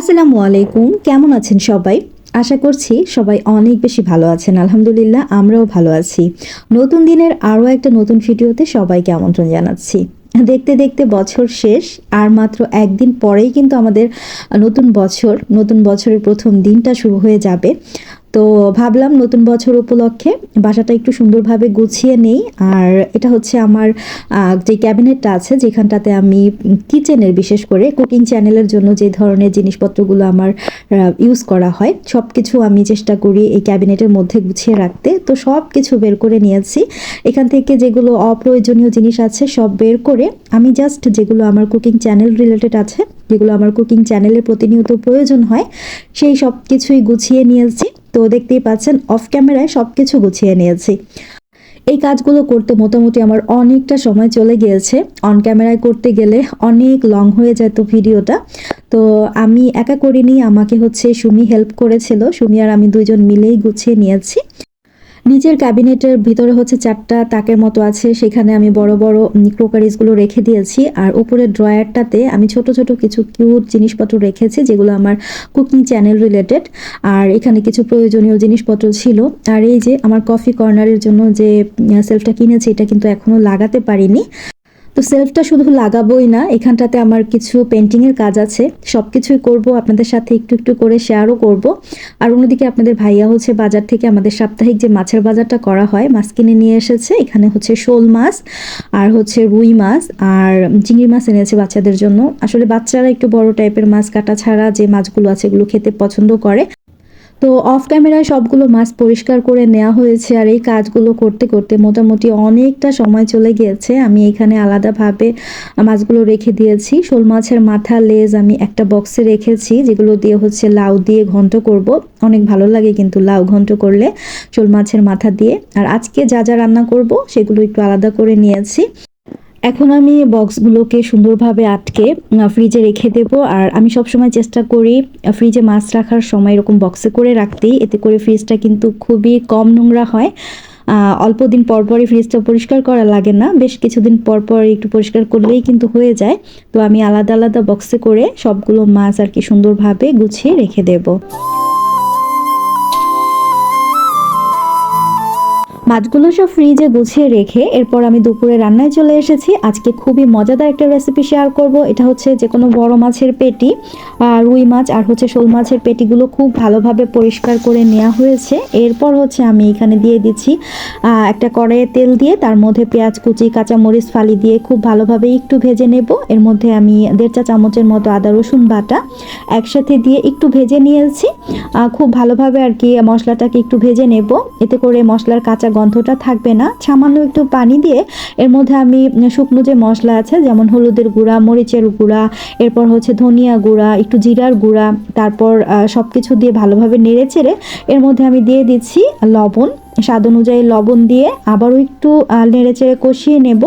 আসসালামু আলাইকুম। কেমন আছেন সবাই? আশা করছি সবাই অনেক বেশি ভালো আছেন। আলহামদুলিল্লাহ, আমরাও ভালো আছি। নতুন দিনের আরও একটা নতুন ভিডিওতে সবাইকে আমন্ত্রণ জানাচ্ছি। দেখতে দেখতে বছর শেষ, আর মাত্র একদিন পরেই কিন্তু আমাদের নতুন বছর, নতুন বছরের প্রথম দিনটা শুরু হয়ে যাবে। তো ভাবলাম নতুন বছর উপলক্ষে বাসাটা একটু সুন্দরভাবে গুছিয়ে নেই। আর এটা হচ্ছে আমার যে ক্যাবিনেটটা আছে, যেখানটাতে আমি কিচেনের বিশেষ করে কুকিং চ্যানেলের জন্য যে ধরনের জিনিসপত্রগুলো আমার ইউজ করা হয় সব কিছু আমি চেষ্টা করি এই ক্যাবিনেটের মধ্যে গুছিয়ে রাখতে। তো সব কিছু বের করে নিয়েছি। এখান থেকে যেগুলো অপ্রয়োজনীয় জিনিস আছে সব বের করে আমি জাস্ট যেগুলো আমার কুকিং চ্যানেল রিলেটেড আছে, যেগুলো আমার কুকিং চ্যানেলে প্রতিনিয়ত প্রয়োজন হয়, সেই সব কিছুই গুছিয়ে নিয়েছি। তো দেখতেই পাচ্ছেন অফ ক্যামেরায় সব কিছু গুছিয়ে নিয়েছি। এই কাজগুলো করতে মোটামুটি আমার অনেকটা সময় চলে গিয়েছে। অন ক্যামেরায় করতে গেলে অনেক লং হয়ে যেত ভিডিওটা। তো আমি একা করিনি, আমাকে হচ্ছে সুমি হেল্প করেছিল। সুমি আর আমি দুজন মিলেই গুছিয়ে নিয়েছি। নিচের ক্যাবিনেটের ভিতরে হচ্ছে চারটা তাকের মতো আছে, সেখানে আমি বড় বড় ক্রোকারিজগুলো রেখে দিয়েছি। আর উপরের ড্রয়ারটাতে আমি ছোট ছোট কিছু কিউট জিনিসপত্র রেখেছি, যেগুলো আমার কুকিং চ্যানেল রিলেটেড। আর এখানে কিছু প্রয়োজনীয় জিনিসপত্র ছিল। আর এই যে আমার কফি কর্নারের জন্য যে সেলফটা কিনেছি, এটা কিন্তু এখনও লাগাতে পারিনি। তো সেলফটা শুধু লাগাবোই না, এখানটাতে আমার কিছু পেন্টিংয়ের কাজ আছে সব কিছুই করব, আপনাদের সাথে একটু একটু করে শেয়ারও করব। আর অন্যদিকে আপনাদের ভাইয়া হচ্ছে বাজার থেকে আমাদের সাপ্তাহিক যে মাছের বাজারটা করা হয়, মাছ কিনে নিয়ে এসেছে, এখানে হচ্ছে শোল মাছ, আর হচ্ছে রুই মাছ, আর চিংড়ি মাছ এনেছে বাচ্চাদের জন্য। আসলে বাচ্চারা একটু বড় টাইপের মাছ কাটা ছাড়া যে মাছগুলো আছে এগুলো খেতে পছন্দ করে। তো অফ ক্যামেরায় সবগুলো মাছ পরিষ্কার করে নেওয়া হয়েছে আর এই কাজগুলো করতে করতে মোটামুটি অনেকটা সময় চলে গিয়েছে। আমি এখানে আলাদাভাবে মাছগুলো রেখে দিয়েছি। শোল মাছের মাথা, লেজ আমি একটা বক্সে রেখেছি, যেগুলো দিয়ে হচ্ছে লাউ দিয়ে ঘন্ট করব। অনেক ভালো লাগে কিন্তু লাউ ঘন্ট করলে শোল মাছের মাথা দিয়ে। আর আজকে যা যা রান্না করব সেগুলো একটু আলাদা করে নিয়েছি। এখন আমি বক্সগুলোকে সুন্দরভাবে আটকে ফ্রিজে রেখে দেব। আর আমি সবসময় চেষ্টা করি ফ্রিজে মাছ রাখার সময় এরকম বক্সে করে রাখতেই এতে করে ফ্রিজটা কিন্তু খুবই কম নোংরা হয়। অল্প দিন পর পরই ফ্রিজটা পরিষ্কার করা লাগে না। বেশ কিছুদিন পর পর একটু পরিষ্কার করলেই কিন্তু হয়ে যায়। তো আমি আলাদা আলাদা বক্সে করে সবগুলো মাছ আর কি সুন্দরভাবে গুছিয়ে রেখে দেবো। মাছগুলো সব ফ্রিজে গুছিয়ে রেখে এরপর আমি দুপুরে রান্নায় চলে এসেছি। আজকে খুবই মজাদার একটা রেসিপি শেয়ার করব। এটা হচ্ছে যে কোনো বড় মাছের পেটি রুই মাছ আর হচ্ছে শোল মাছের পেটিগুলো খুব ভালোভাবে পরিষ্কার করে নেওয়া হয়েছে। এরপর হচ্ছে আমি এখানে দিয়ে দিচ্ছি একটা কড়াইয়ে তেল দিয়ে তার মধ্যে পেঁয়াজ, কুচি, কাঁচামরিচ, ফালি দিয়ে খুব ভালোভাবে একটু ভেজে নেব। এর মধ্যে আমি দেড় চা চামচের মতো আদা, রসুন বাটা একসাথে দিয়ে একটু ভেজে নিয়েছি। খুব ভালোভাবে আর কি মশলাটাকে একটু ভেজে নেব। এতে করে মশলার কাঁচা গন্ধটা থাকবে না। সামান্য একটু পানি দিয়ে এর মধ্যে আমি শুকনো যে মশলা আছে, যেমন হলুদের গুঁড়া, মরিচের গুঁড়া, এরপর হচ্ছে ধনিয়া গুঁড়া, একটু জিরার গুঁড়া, তারপর সব কিছু দিয়ে ভালোভাবে নেড়ে চেড়ে এর মধ্যে আমি দিয়ে দিচ্ছি লবণ। স্বাদ অনুযায়ী লবণ দিয়ে আবারও একটু নেড়ে চেড়ে কষিয়ে নেব।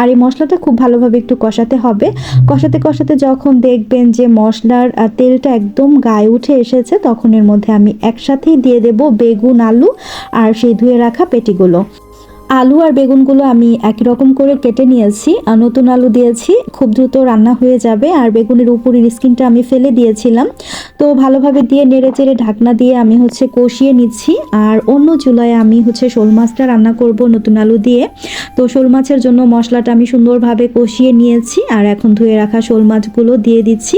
আর এই মশলাটা খুব ভালোভাবে একটু কষাতে হবে। কষাতে কষাতে যখন দেখবেন যে মশলার তেলটা একদম গায়ে উঠে এসেছে, তখন এর মধ্যে আমি একসাথেই দিয়ে দেব বেগুন, আলু আর সেই ধুয়ে রাখা পেটিগুলো। আলু আর বেগুনগুলো আমি একই রকম করে কেটে নিয়েছি। নতুন আলু দিয়েছি, খুব দ্রুত রান্না হয়ে যাবে। আর বেগুনের উপরের স্কিনটা আমি ফেলে দিয়েছিলাম। তো ভালোভাবে দিয়ে নেড়ে চেড়ে ঢাকনা দিয়ে আমি হচ্ছে কষিয়ে নিচ্ছি। আর অন্য চুলায় আমি হচ্ছে শোল মাছটা রান্না করব নতুন আলু দিয়ে। তো শোল মাছের জন্য মশলাটা আমি সুন্দরভাবে কষিয়ে নিয়েছি আর এখন ধুয়ে রাখা শোল মাছগুলো দিয়ে দিচ্ছি।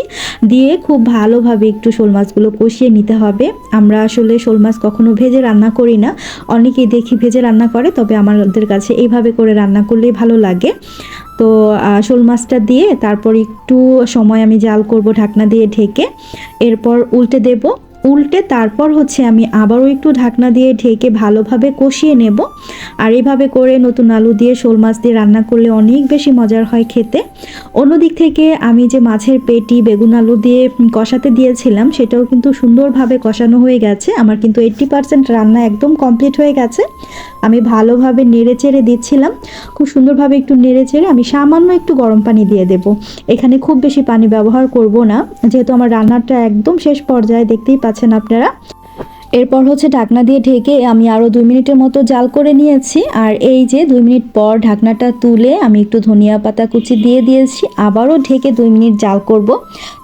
দিয়ে খুব ভালোভাবে একটু শোল মাছগুলো কষিয়ে নিতে হবে। আমরা আসলে শোল মাছ কখনো ভেজে রান্না করি না। অনেকেই দেখি ভেজে রান্না করে, তবে আমাদের কাছে এইভাবে করে রান্না করলেই ভালো লাগে। তো শোল মাছটা দিয়ে তারপর একটু সময় আমি জাল করব ঢাকনা দিয়ে ঢেকে, এরপর উল্টে দেব উল্টে তারপর হচ্ছে আমি আবারও একটু ঢাকনা দিয়ে ঢেকে ভালোভাবে কষিয়ে নেব। আর এইভাবে করে নতুন আলু দিয়ে শোল মাছ দিয়ে রান্না করলে অনেক বেশি মজার হয় খেতে। অন্যদিক থেকে আমি যে মাছের পেটি, বেগুন আলু দিয়ে কষাতে দিয়েছিলাম, সেটাও কিন্তু সুন্দরভাবে কষানো হয়ে গেছে। আমার কিন্তু এইট্টি পার্সেন্ট রান্না একদম কমপ্লিট হয়ে গেছে। আমি ভালোভাবে নেড়ে চেড়ে দিচ্ছিলাম। খুব সুন্দরভাবে একটু নেড়ে চেড়ে আমি সামান্য একটু গরম পানি দিয়ে দেব। এখানে খুব বেশি পানি ব্যবহার করব না। যেহেতু আমার রান্নাটা একদম শেষ পর্যায়ে, দেখতেই পাচ্ছেন আপনারা? এরপর হচ্ছে ঢাকনা দিয়ে ঢেকে আমি আরও দুই মিনিটের মতো জাল করে নিয়েছি। আর এই যে দুই মিনিট পর ঢাকনাটা তুলে আমি একটু ধনিয়া পাতা কুচি দিয়ে দিয়েছি। আবারও ঢেকে দুই মিনিট জাল করব।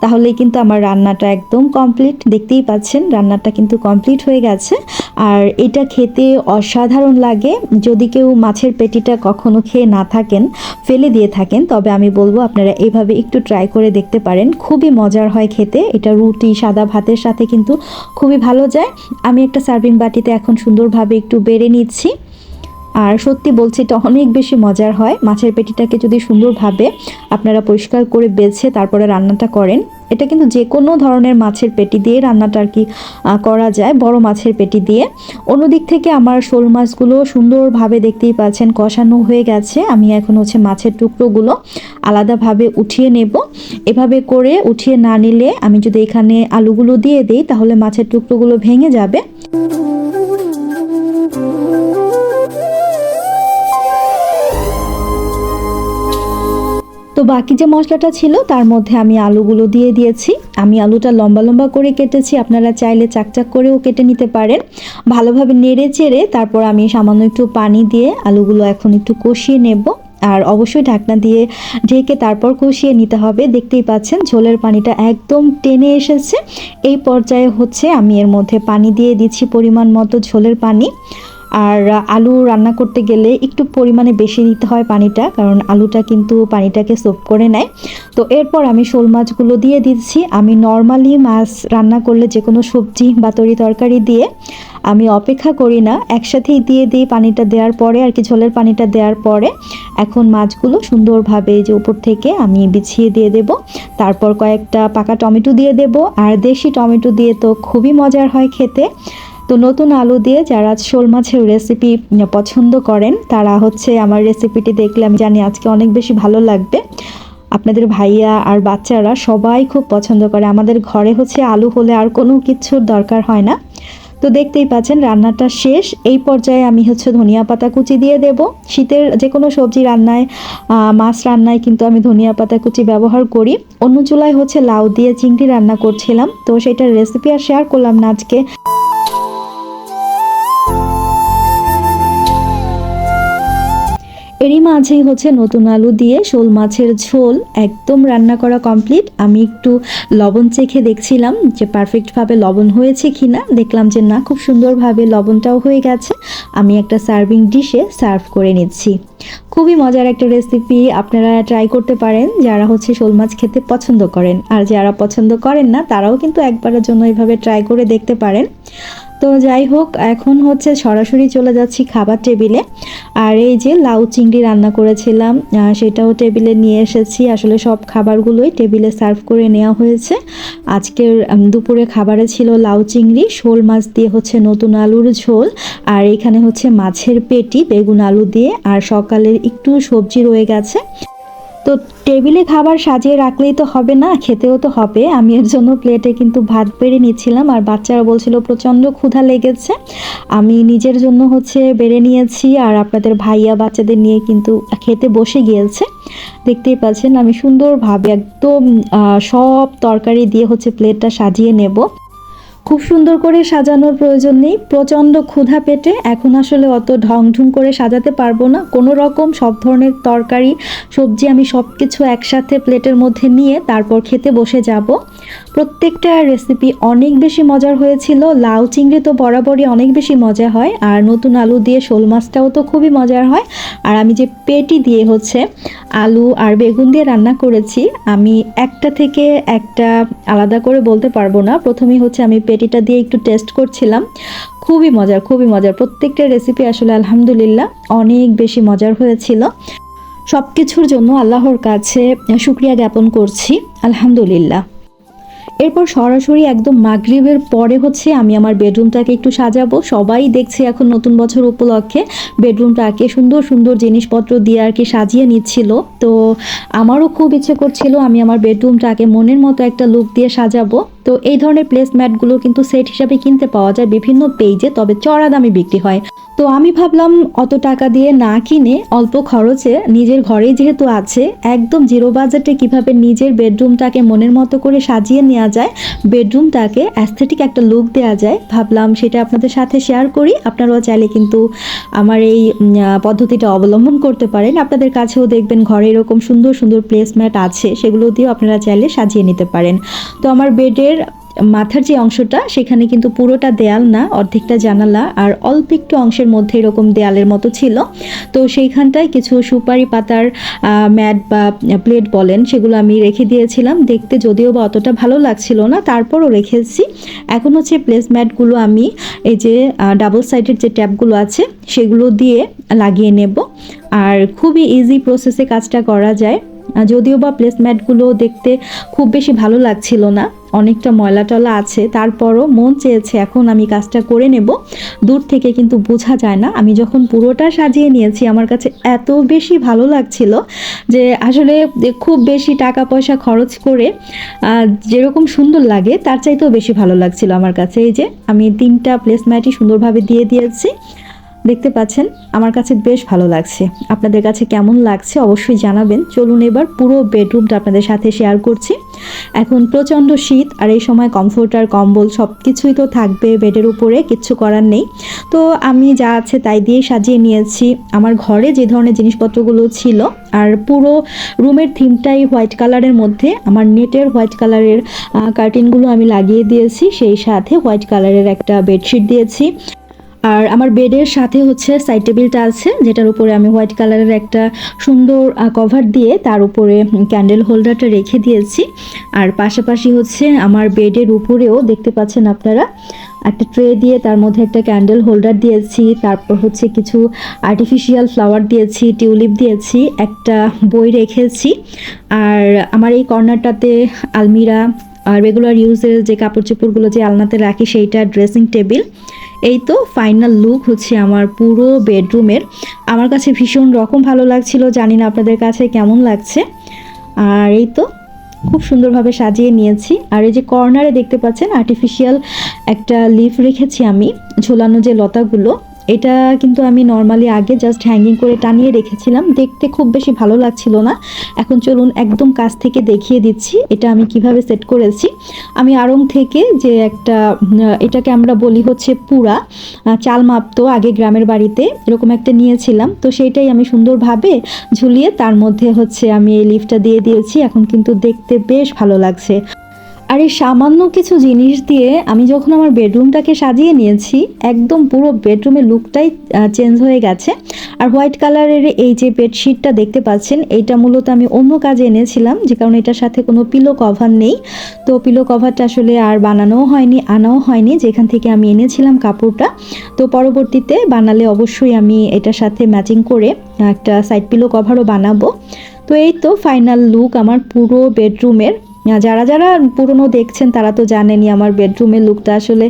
তাহলেই কিন্তু আমার রান্নাটা একদম কমপ্লিট। দেখতেই পাচ্ছেন, রান্নাটা কিন্তু কমপ্লিট হয়ে গেছে। আর এটা খেতে অসাধারণ লাগে। যদি কেউ মাছের পেটিটা কখনো খেয়ে না থাকেন, ফেলে দিয়ে থাকেন, তবে আমি বলব আপনারা এইভাবে একটু ট্রাই করে দেখতে পারেন। খুবই মজার হয় খেতে। এটা রুটি, সাদা ভাতের সাথে কিন্তু খুবই ভালো যায়। আমি একটা সার্ভিং বাটিতে এখন সুন্দরভাবে একটু বেড়ে নিচ্ছি। আর সত্যি বলছি, এটা অনেক বেশি মজার হয়। মাছের পেটিটাকে যদি সুন্দরভাবে আপনারা পরিষ্কার করে বেছে তারপরে রান্নাটা করেন এটা কিন্তু যে কোনো ধরনের মাছের পেটি দিয়ে রান্নাটা আর কি করা যায়, বড় মাছের পেটি দিয়ে। অন্যদিক থেকে আমার শোল মাছগুলো সুন্দরভাবে দেখতেই পাচ্ছেন, কষানো হয়ে গেছে। আমি এখন হচ্ছে মাছের টুকরোগুলো আলাদাভাবে উঠিয়ে নেব। এভাবে করে উঠিয়ে না নিলে আমি যদি এখানে আলুগুলো দিয়ে দিই, তাহলে মাছের টুকরোগুলো ভেঙে যাবে। তো বাকি যে মশলাটা ছিল, তার মধ্যে আমি আলুগুলো দিয়ে দিয়েছি। আমি আলুটা লম্বা লম্বা করে কেটেছি, আপনারা চাইলে চাকচাক করেও কেটে নিতে পারেন। ভালোভাবে নেড়ে চেড়ে তারপর আমি সামান্য একটু পানি দিয়ে আলুগুলো এখন একটু কষিয়ে নেব। আর অবশ্যই ঢাকনা দিয়ে ঢেকে তারপর কষিয়ে নিতে হবে। দেখতেই পাচ্ছেন, ঝোলের পানিটা একদম টেনে এসেছে। এই পর্যায়ে হচ্ছে আমি এর মধ্যে পানি দিয়ে দিচ্ছি পরিমাণ মতো ঝোলের পানি। আর আলু রান্না করতে গেলে একটু পরিমাণে বেশি দিতে হয় পানিটা, কারণ আলুটা কিন্তু পানিটাকে সোপ করে নেয়। তো এরপর আমি শোল মাছগুলো দিয়ে দিচ্ছি। আমি নর্মালি মাছ রান্না করলে যে কোনো সবজি বা তরি তরকারি দিয়ে আমি অপেক্ষা করি না। একসাথেই দিয়ে দিই পানিটা দেওয়ার পরে, আর কি ঝোলের পানিটা দেওয়ার পরে, এখন মাছগুলো সুন্দরভাবে যে উপর থেকে আমি বিছিয়ে দিয়ে দেব। তারপর কয়েকটা পাকা টমেটো দিয়ে দেব। আর দেশি টমেটো দিয়ে তো খুবই মজার হয় খেতে। তো নতুন আলু দিয়ে যারা শোল মাছের রেসিপি পছন্দ করেন, তারা হচ্ছে আমার রেসিপিটি দেখলে আমি জানি আজকে অনেক বেশি ভালো লাগবে। আপনাদের ভাইয়া আর বাচ্চারা সবাই খুব পছন্দ করে। আমাদের ঘরে হচ্ছে আলু হলে আর কোনো কিছুর দরকার হয় না। তো দেখতেই পাচ্ছেন, রান্নাটা শেষ। এই পর্যায়ে আমি হচ্ছে ধনিয়া পাতা কুচি দিয়ে দেব। শীতের যে কোনো সবজি রান্নায় মাছ রান্নায় কিন্তু আমি ধনিয়া পাতা কুচি ব্যবহার করি। অন্য চুলায় হচ্ছে লাউ দিয়ে চিংড়ি রান্না করছিলাম। তো সেটার রেসিপি আর শেয়ার করলাম না আজকে। এরই মাঝেই হচ্ছে নতুন আলু দিয়ে শোল মাছের ঝোল একদম রান্না করা কমপ্লিট আমি একটু লবণ চেখে দেখছিলাম যে পারফেক্টভাবে লবণ হয়েছে কিনা। দেখলাম যে না, খুব সুন্দরভাবে লবণটাও হয়ে গেছে। আমি একটা সার্ভিং ডিশে সার্ভ করে নিচ্ছি। খুবই মজার একটা রেসিপি আপনারা ট্রাই করতে পারেন। যারা হচ্ছে শোল মাছ খেতে পছন্দ করেন। আর যারা পছন্দ করেন না, তারাও কিন্তু একবারের জন্য এইভাবে ট্রাই করে দেখতে পারেন। তো যাই হোক, এখন হচ্ছে সরাসরি চলে যাচ্ছি খাবার টেবিলে। আর এই যে লাউ চিংড়ি রান্না করেছিলাম সেটাও টেবিলে নিয়ে এসেছি। আসলে সব খাবারগুলোই টেবিলে সার্ভ করে নেওয়া হয়েছে। আজকের দুপুরে খাবারে ছিল লাউ চিংড়ি, শোল মাছ দিয়ে হচ্ছে নতুন আলুর ঝোল, আর এখানে হচ্ছে মাছের পেটি, বেগুন আলু দিয়ে। আর সকালের একটু সবজি রয়ে গেছে। তো টেবিলে খাবার সাজিয়ে রাখলেই তো হবে না, খেতেও তো হবে। আমি এর জন্য প্লেটে কিন্তু ভাত বেড়ে নিচ্ছিলাম, আর বাচ্চারা বলছিল প্রচণ্ড ক্ষুধা লেগেছে। আমি নিজের জন্য হচ্ছে বেড়ে নিয়েছি, আর আপনাদের ভাইয়া বাচ্চাদের নিয়ে কিন্তু খেতে বসে গিয়েছে। দেখতেই পাচ্ছেন, আমি সুন্দরভাবে একদম সব তরকারি দিয়ে হচ্ছে প্লেটটা সাজিয়ে নেব। খুব সুন্দর করে সাজানোর প্রয়োজন নেই। প্রচণ্ড ক্ষুধা পেটে। এখন আসলে অত ঢং ঢুং করে সাজাতে পারব না। কোনো রকম সব ধরনের তরকারি, সবজি আমি সব কিছু একসাথে প্লেটের মধ্যে নিয়ে তারপর খেতে বসে যাব। প্রত্যেকটা রেসিপি অনেক বেশি মজার হয়েছিল। লাউ চিংড়ি তো বরাবরই অনেক বেশি মজা হয়। আর নতুন আলু দিয়ে শোল মাছটাও তো খুবই মজার হয়। আর আমি যে পেটি দিয়ে হচ্ছে আলু আর বেগুন দিয়ে রান্না করেছি, আমি একটা থেকে একটা আলাদা করে বলতে পারব না। প্রথমেই হচ্ছে আমি পেটিটা দিয়ে একটু টেস্ট করছিলাম। খুবই মজার খুবই মজার। প্রত্যেকটা রেসিপি আসলে আলহামদুলিল্লাহ অনেক বেশি মজার হয়েছিল। সব কিছুর জন্য আল্লাহর কাছে শুক্রিয়া জ্ঞাপন করছি। আলহামদুলিল্লাহ। এরপর সরাসরি একদম মাগরিবের পরে হচ্ছে আমি আমার বেডরুমটাকে একটু সাজাবো। সবাই দেখছে এখন নতুন বছর উপলক্ষে বেডরুমটাকে সুন্দর সুন্দর জিনিসপত্র দিয়ে আর কি সাজিয়ে নিচ্ছিল। তো আমারও খুব ইচ্ছে করছিল আমি আমার বেডরুমটাকে মনের মতো একটা লুক দিয়ে সাজাবো। তো এই ধরনের প্লেসম্যাটগুলো কিন্তু সেট হিসাবে কিনতে পাওয়া যায় বিভিন্ন পেজে তবে চড়া দামে বিক্রি হয়। তো আমি ভাবলাম অত টাকা দিয়ে না কিনে অল্প খরচে নিজের ঘরেই যেহেতু আছে, একদম জিরো বাজেটে কীভাবে নিজের বেডরুমটাকে মনের মতো করে সাজিয়ে নেওয়া যায় বেডরুমটাকে অ্যাস্থেটিক একটা লুক দেওয়া যায়, ভাবলাম সেটা আপনাদের সাথে শেয়ার করি। আপনারাও চাইলে কিন্তু আমার এই পদ্ধতিটা অবলম্বন করতে পারেন। আপনাদের কাছেও দেখবেন ঘরে এরকম সুন্দর সুন্দর প্লেসম্যাট আছে, সেগুলো দিয়েও আপনারা চাইলে সাজিয়ে নিতে পারেন। তো আমার বেডের মাথার যে অংশটা, সেখানে কিন্তু পুরোটা দেয়াল না, অর্ধেকটা জানালা, আর অল্প একটু অংশের মধ্যে এরকম দেয়ালের মতো ছিল। তো সেইখানটায় কিছু সুপারি পাতার ম্যাট বা প্লেট বলেন, সেগুলো আমি রেখে দিয়েছিলাম। দেখতে যদিও বা অতটা ভালো লাগছিল না, তারপরও রেখেছি। এখন হচ্ছে প্লেস ম্যাটগুলো আমি এই যে ডাবল সাইডের যে ট্যাপগুলো আছে, সেগুলো দিয়ে লাগিয়ে নেব। আর খুবই ইজি প্রসেসে কাজটা করা যায়। যদিও বা প্লেসম্যাটগুলো দেখতে খুব বেশি ভালো লাগছিল না, অনেকটা ময়লা টলা আছে, তারপরও মন চেয়েছে এখন আমি কাজটা করে নেব। দূর থেকে কিন্তু বোঝা যায় না, আমি যখন পুরোটা সাজিয়ে নিয়েছি আমার কাছে এত বেশি ভালো লাগছিল যে আসলে খুব বেশি টাকা পয়সা খরচ করে যেরকম সুন্দর লাগে তার চাইতেও বেশি ভালো লাগছিল আমার কাছে। এই যে আমি তিনটা প্লেসম্যাটই সুন্দরভাবে দিয়ে দিয়েছি দেখতে পাচ্ছেন, আমার কাছে বেশ ভালো লাগছে। আপনাদের কাছে কেমন লাগছে অবশ্যই জানাবেন। চলুন এবার পুরো বেডরুমটা আপনাদের সাথে শেয়ার করছি। এখন প্রচণ্ড শীত আর এই সময় কমফোর্টার কম্বল সব কিছুই তো থাকবে বেডের উপরে, কিচ্ছু করার নেই। তো আমি যা আছে তাই দিয়েই সাজিয়ে নিয়েছি। আমার ঘরে যে ধরনের জিনিসপত্রগুলো ছিল আর পুরো রুমের থিমটাই হোয়াইট কালারের মধ্যে, আমার নেটের হোয়াইট কালারের কার্টেনগুলো আমি লাগিয়ে দিয়েছি। সেই সাথে হোয়াইট কালারের একটা বেডশিট দিয়েছি। আর আমার বেডের সাথে হচ্ছে সাইড টেবিলটা আছে, যেটার উপরে আমি হোয়াইট কালারের একটা সুন্দর কভার দিয়ে তার উপরে ক্যান্ডেল হোল্ডারটা রেখে দিয়েছি। আর পাশাপাশি হচ্ছে আমার বেডের উপরেও দেখতে পাচ্ছেন আপনারা, একটা ট্রে দিয়ে তার মধ্যে একটা ক্যান্ডেল হোল্ডার দিয়েছি, তারপর হচ্ছে কিছু আর্টিফিশিয়াল ফ্লাওয়ার দিয়েছি টিউলিপ দিয়েছি, একটা বই রেখেছি। আর আমার এই কর্নারটাতে আলমিরা আর রেগুলার ইউজের যে কাপড় চোপড়গুলো যে আলনাতে রাখি, সেইটা ড্রেসিং টেবিল এই তো ফাইনাল লুক হচ্ছে আমার পুরো বেডরুমের আমার কাছে ভীষণ রকম ভালো লাগছিল, জানি না আপনাদের কাছে কেমন লাগছে। আর এই তো খুব সুন্দরভাবে সাজিয়ে নিয়েছি। আর এই যে কর্নারে দেখতে পাচ্ছেন আর্টিফিশিয়াল একটা লিফ রেখেছি আমি, ঝোলানো যে লতাগুলো। এটা কিন্তু আমি নর্মালি আগে জাস্ট হ্যাঙ্গিং করে টানিয়ে রেখেছিলাম। দেখতে খুব বেশি ভালো লাগছিল না। এখন চলুন একদম কাছ থেকে দেখিয়ে দিচ্ছি এটা আমি কীভাবে সেট করেছি। আমি আড়ং থেকে যে একটা এটাকে আমরা বলি হচ্ছে পুরা চাল মাপতো আগে গ্রামের বাড়িতে এরকম একটা নিয়েছিলাম। তো সেইটাই আমি সুন্দরভাবে ঝুলিয়ে তার মধ্যে হচ্ছে আমি এই লিফটটা দিয়ে দিয়েছি। এখন কিন্তু দেখতে বেশ ভালো লাগছে। আর এই সামান্য কিছু জিনিস দিয়ে আমি যখন আমার বেডরুমটাকে সাজিয়ে নিয়েছি, একদম পুরো বেডরুমের লুকটাই চেঞ্জ হয়ে গেছে। আর হোয়াইট কালারের এই যে বেডশিটটা দেখতে পাচ্ছেন, এইটা মূলত আমি অন্য কাজে এনেছিলাম, যে কারণে এটার সাথে কোনো পিলো কভার নেই। তো পিলো কভারটা আসলে আর বানানোও হয়নি, আনাও হয়নি, যেখান থেকে আমি এনেছিলাম কাপড়টা। তো পরবর্তীতে বানালে অবশ্যই আমি এটার সাথে ম্যাচিং করে, একটা সাইড পিলো কভারও বানাবো। তো এই তো ফাইনাল লুক আমার পুরো বেডরুমের। যারা যারা পুরনো দেখছেন, তারা তো জানেনই আমার বেডরুমের লুকটা আসলে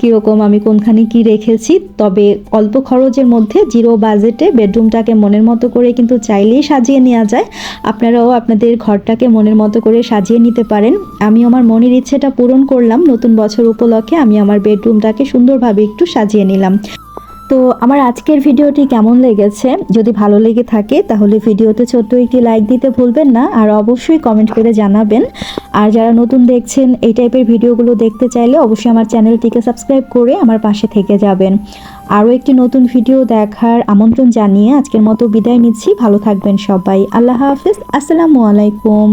কীরকম, আমি কোনখানে কি রেখেছি। তবে অল্প খরচের মধ্যে জিরো বাজেটে বেডরুমটাকে মনের মতো করে কিন্তু চাইলেই সাজিয়ে নেওয়া যায়। আপনারাও আপনাদের ঘরটাকে মনের মতো করে সাজিয়ে নিতে পারেন। আমি আমার মনের ইচ্ছেটা পূরণ করলাম। নতুন বছর উপলক্ষে আমি আমার বেডরুমটাকে সুন্দরভাবে একটু সাজিয়ে নিলাম। তো আমার আজকের ভিডিওটি কেমন লেগেছে? যদি ভালো লেগে থাকে, তাহলে ভিডিওতে ছোট্ট একটি লাইক দিতে ভুলবেন না, আর অবশ্যই কমেন্ট করে জানাবেন। আর যারা নতুন দেখছেন, এই টাইপের ভিডিওগুলো দেখতে চাইলে অবশ্যই আমার চ্যানেলটিকে সাবস্ক্রাইব করে আমার পাশে থেকে যাবেন। আরও একটি নতুন ভিডিও দেখার আমন্ত্রণ জানিয়ে আজকের মতো বিদায় নিচ্ছি। ভালো থাকবেন সবাই। আল্লাহ হাফিজ। আসসালামু আলাইকুম।